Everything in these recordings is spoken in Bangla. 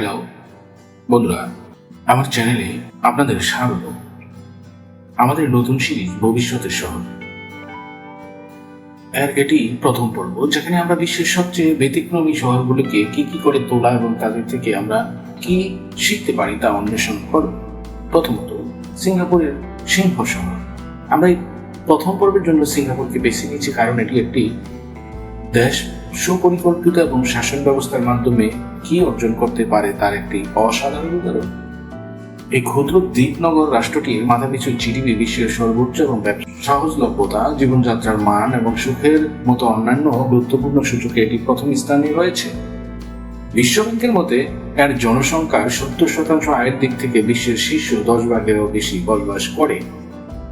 হ্যালো বন্ধুরা, আমার চ্যানেলে আপনাদের স্বাগত। আমাদের নতুন সিরিজ ভবিষ্যতের শহর। এর এটি প্রথম পর্ব, যেখানে আমরা বিশ্বের সবচেয়ে ব্যতিক্রমী শহরগুলিকে কি কি করে তোলা এবং তাদের থেকে আমরা কি শিখতে পারি তা অন্বেষণ করব প্রথমত, সিঙ্গাপুরের সিংহ শহর। আমরা এই প্রথম পর্বের জন্য সিঙ্গাপুরকে বেছে নিয়েছি কারণ এটি একটি দেশ সুপরিকল্পিত এবং শাসন ব্যবস্থার মাধ্যমে কি অর্জন করতে পারে তার একটি অসাধারণ উদাহরণ? এই ক্ষুদ্র দ্বীপনগর রাষ্ট্রটির মাথাপিছু জিডিপি বিশ্বের সর্বোচ্চ এবং সহজলভ্যতা, জীবনযাত্রার মান এবং সুখের মতো অন্যান্য গুরুত্বপূর্ণ সূচকে এটি প্রথম স্থানে রয়েছে। বিশ্বব্যাংকের মতে, এর জনসংখ্যার সত্তর শতাংশ আয়ের দিক থেকে বিশ্বের শীর্ষ দশ ভাগেরও বেশি বসবাস করে।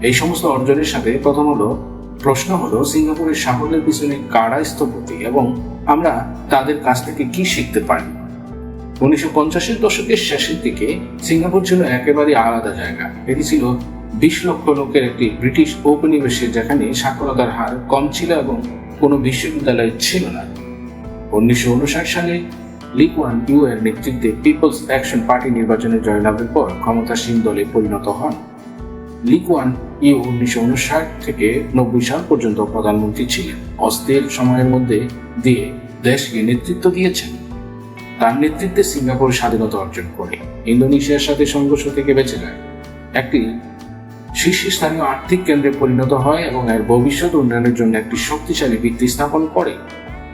এই সমস্ত অর্জনের সাথে প্রথম হলো প্রশ্ন হলো সিঙ্গাপুরের সাফল্যের পিছনে কারা স্থপতি এবং আমরা তাদের কাছ থেকে কি শিখতে পারি? উনিশশো পঞ্চাশের দশকের শেষের দিকে সিঙ্গাপুর ছিল একেবারে আলাদা জায়গা। এটি ছিল বিশ লক্ষ লোকের একটি ব্রিটিশ উপনিবেশে যেখানে সাক্ষরতার হার কম ছিল এবং কোনো বিশ্ববিদ্যালয় ছিল না। উনিশশো উনষাট সালে লিগ ওয়ান ইউ এর নেতৃত্বে পিপলস অ্যাকশন পার্টি নির্বাচনে জয়লাভের পর ক্ষমতাসীন দলে পরিণত হন। লিগ ওয়ান ইউ উনিশশো উনষাট থেকে নব্বই সাল পর্যন্ত প্রধানমন্ত্রী ছিলেন। অস্থির সময়ের মধ্যে দিয়ে দেশকে নেতৃত্ব দিয়েছেন। তার নেতৃত্বে সিঙ্গাপুর স্বাধীনতা অর্জন করে। ইন্দোনেশিয়ার সাথে সংঘর্ষ থেকে বেঁচে যায়। একটি শীর্ষস্থানীয় আর্থিক কেন্দ্রে পরিণত হয় এবং এর ভবিষ্যৎ উন্নয়নের জন্য একটি শক্তিশালী ভিত্তি স্থাপন করে।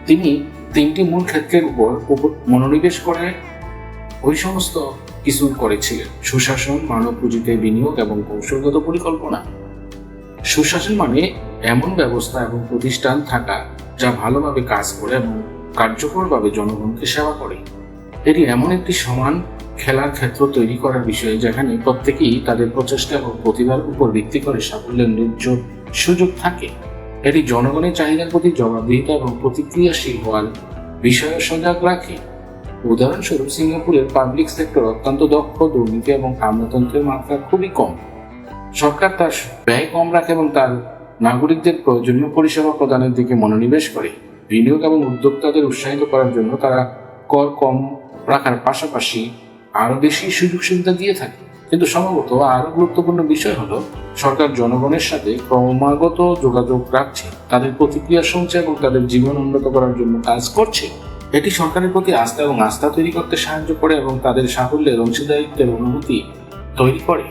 তিনি তিনটি মূল ক্ষেত্রের উপর মনোনিবেশ করে ওই সমস্ত কিছু করেছিলেন। সুশাসন, মানব পুঁজিতে বিনিয়োগ এবং কৌশলগত পরিকল্পনা। সুশাসন মানে এমন ব্যবস্থা এবং প্রতিষ্ঠান থাকা যা ভালোভাবে কাজ করে এবং কার্যকরভাবে জনগণকে সেবা করে। এটি এমন একটি সমান খেলার ক্ষেত্র তৈরি করার বিষয় যেখানে প্রত্যেকেই তাদের প্রচেষ্টা এবং প্রতিভার উপর ভিত্তি করে সাফল্যের ন্যায্য সুযোগ থাকে। এটি জনগণের চাহিদার প্রতি জবাবদিহিতা এবং প্রতিক্রিয়াশীল হওয়ার বিষয়ে সজাগ রাখে। উদাহরণস্বরূপ, সিঙ্গাপুরের পাবলিক সেক্টর অত্যন্ত দক্ষ, দুর্নীতি এবং আমলাতন্ত্রের মাত্রা খুবই কম। সরকার তার ব্যয় কম রাখে এবং তার নাগরিকদের প্রয়োজনীয় পরিষেবা প্রদানের দিকে মনোনিবেশ করে। বিনিয়োগ এবং উদ্যোক্তাদের উৎসাহিত করার জন্য তারা কর কম রাখার পাশাপাশি আরও বেশি সুযোগ সুবিধা দিয়ে থাকে। কিন্তু সম্ভবত আরও গুরুত্বপূর্ণ বিষয় হলো, সরকার জনগণের সাথে ক্রমাগত যোগাযোগ রাখছে, তাদের প্রতিক্রিয়া শুনছে এবং তাদের জীবন উন্নত করার জন্য কাজ করছে। এটি সরকারের প্রতি আস্থা এবং আস্থা তৈরি করতে সাহায্য করে এবং তাদের সাফল্যের অংশীদারিত্বের অনুভূতি তৈরি করে।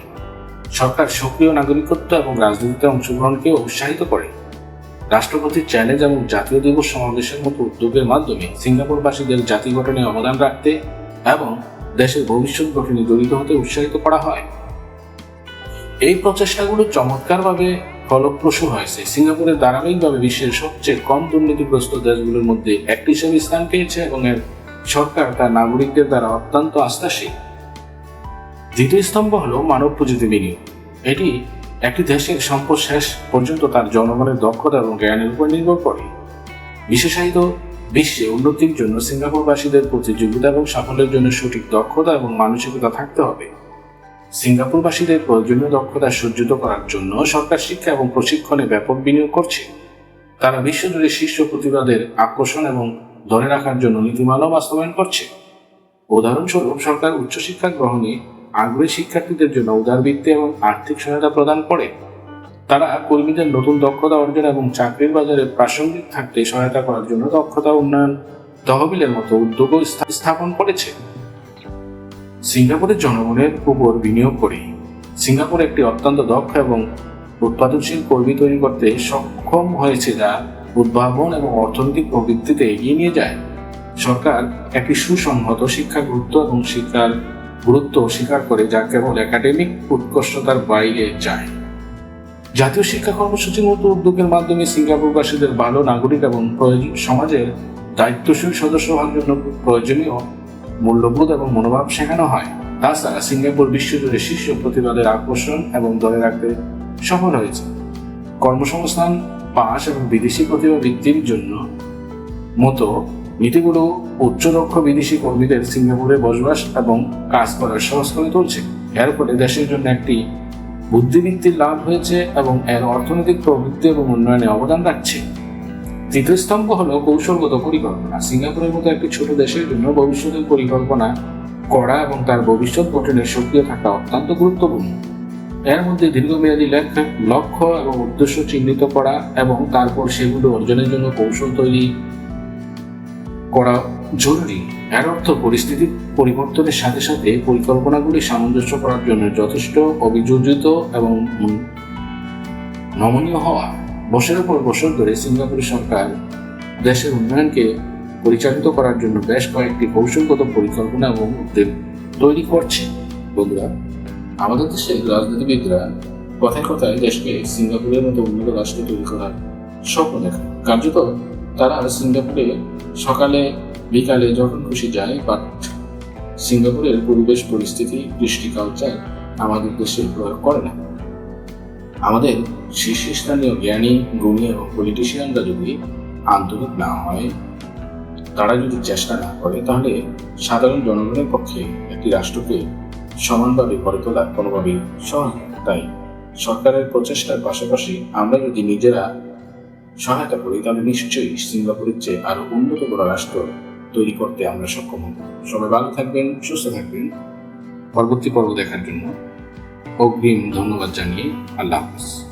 সরকার সক্রিয় নাগরিকত্ব এবং রাজনীতিতে অংশগ্রহণকে উৎসাহিত করে। রাষ্ট্রপতির চ্যালেঞ্জ এবং জাতীয় দিবস সমাবেশের মতো উদ্যোগের মাধ্যমে সিঙ্গাপুরবাসীদের জাতি গঠনে অবদান রাখতে এবং দেশের ভবিষ্যৎ গঠনে জড়িত হতে উৎসাহিত করা হয়। এই প্রচেষ্টাগুলো চমৎকারভাবে ফলপ্রসূ হয়েছে। সিঙ্গাপুরের ধারাবাহিকভাবে বিশ্বের সবচেয়ে কম দুর্নীতিগ্রস্ত দেশগুলোর মধ্যে একটি হিসেবে স্থান পেয়েছে এবং এর সরকার তার নাগরিকদের দ্বারা অত্যন্ত আস্থাশীল। দ্বিতীয় স্তম্ভ হল মানব পুঁজিতে বিনিয়োগ। এটি একটি দেশের সম্পদ শেষ পর্যন্ত তার জনগণের দক্ষতা এবং জ্ঞানের উপর নির্ভর করে। বিশেষায়িত বিশ্বে উন্নতির জন্য সিঙ্গাপুরবাসীদের প্রতিযোগিতা এবং সাফল্যের জন্য সঠিক দক্ষতা এবং মানসিকতা থাকতে হবে। সিঙ্গাপুরবাসীদের প্রয়োজনীয় দক্ষতা সজ্জিত করার জন্য সরকার শিক্ষা এবং প্রশিক্ষণে ব্যাপক বিনিয়োগ করছে। তারা বিশ্বজুড়ে শীর্ষ প্রতিবাদের আকর্ষণ এবং ধরে রাখার জন্য নীতিমালা বাস্তবায়ন করছে। উদাহরণস্বরূপ, সরকার উচ্চশিক্ষা গ্রহণে আগ্রহী শিক্ষার্থীদের জন্য উদারবৃত্তি এবং আর্থিক সহায়তা প্রদান করে, তারা কর্মীদের নতুন দক্ষতা অর্জন এবং চাকরির বাজারে প্রাসঙ্গিক থাকতে সহায়তা করার জন্য দক্ষতা উন্নয়ন তহবিলের মতো উদ্যোগও স্থাপন করেছে। সিঙ্গাপুরের জনগণের উপর বিনিয়োগ করে, সিঙ্গাপুর একটি অত্যন্ত দক্ষ এবং উৎপাদনশীল কর্মী তৈরি করতে সক্ষম হয়েছে যা উদ্ভাবন এবং অর্থনৈতিক প্রবৃত্তিতে এগিয়ে নিয়ে যায়। সরকার একটি সুসংহত শিক্ষা গুরুত্ব এবং শিক্ষার গুরুত্ব স্বীকার করে যা কেবল একাডেমিক উৎকর্ষতার বাইরে যায়। জাতীয় শিক্ষা কর্মসূচির মতো উদ্যোগের মাধ্যমে সিঙ্গাপুরবাসীদের ভালো নাগরিক এবং প্রয়োজন সমাজের দায়িত্বশীল সদস্য হওয়ার জন্য প্রয়োজনীয়, মূল্যবোধ এবং মনোভাব শেখানো হয়। তাছাড়া সিঙ্গাপুর বিশ্বজুড়ে শীর্ষ প্রতিবাদের আকর্ষণ এবং ধরে রাখতে সফল হয়েছে। কর্মসংস্থান, পাশ এবং বিদেশি প্রতিভা বৃদ্ধির জন্য মতো নীতিগুলো উচ্চদক্ষ বিদেশি কর্মীদের সিঙ্গাপুরে বসবাস এবং কাজ করার সহজ করে তুলছে। এর ফলে দেশের জন্য একটি বুদ্ধিবৃত্তির লাভ হয়েছে এবং এর অর্থনৈতিক প্রবৃদ্ধি এবং উন্নয়নে অবদান রাখছে। তৃতীয় স্তম্ভ হল কৌশলগত পরিকল্পনা। সিঙ্গাপুরের মতো একটি ছোট দেশের জন্য ভবিষ্যতের পরিকল্পনা করা এবং তার ভবিষ্যৎ গঠনের সক্রিয় থাকা অত্যন্ত গুরুত্বপূর্ণ। এর মধ্যে দীর্ঘমেয়াদী লক্ষ্য এবং উদ্দেশ্য চিহ্নিত করা এবং তারপর সেগুলো অর্জনের জন্য কৌশল তৈরি করা জরুরি। এর অর্থ পরিস্থিতি পরিবর্তনের সাথে সাথে পরিকল্পনাগুলি সামঞ্জস্য করার জন্য যথেষ্ট অভিযোজিত এবং নমনীয় হওয়া। বছরের পর বছর ধরে সিঙ্গাপুর সরকার দেশের উন্নয়নকে পরিচালিত করার জন্য বেশ কয়েকটি কৌশলগত পরিকল্পনা এবং উদ্যোগ তৈরি করছে। বন্ধুরা, আমাদের দেশের রাজনীতিবিদরা কথায় কথায় দেশকে সিঙ্গাপুরের মতো উন্নত রাষ্ট্র তৈরি করার স্বপ্ন দেখে কার্যত তারা সিঙ্গাপুরে সকালে, বিকালে যখন খুশি যায় বাট সিঙ্গাপুরের পরিবেশ পরিস্থিতি, কৃষ্টি কালচার আমাদের দেশে প্রয়োগ করে না। আমাদের শীর্ষস্থানীয় জ্ঞানী, গুণী এবং পলিটিশিয়ানরা যদি আন্তরিক না হয়, তারা যদি চেষ্টা না করে, তাহলে সাধারণ জনগণের পক্ষে একটি রাষ্ট্রকে সমানভাবে গড়ে তোলা কোনোভাবেই সহজ তাই সরকারের প্রচেষ্টার পাশাপাশি আমরা যদি নিজেরা সহায়তা করি, তাহলে নিশ্চয়ই সিঙ্গাপুরের চেয়ে আরও উন্নত করা রাষ্ট্র তৈরি করতে আমরা সক্ষম হব। সবাই ভালো থাকবেন, সুস্থ থাকবেন। পরবর্তী পর্ব দেখার জন্য অগ্রিম ধন্যবাদ জানিয়ে আল্লাহ হাফিজ।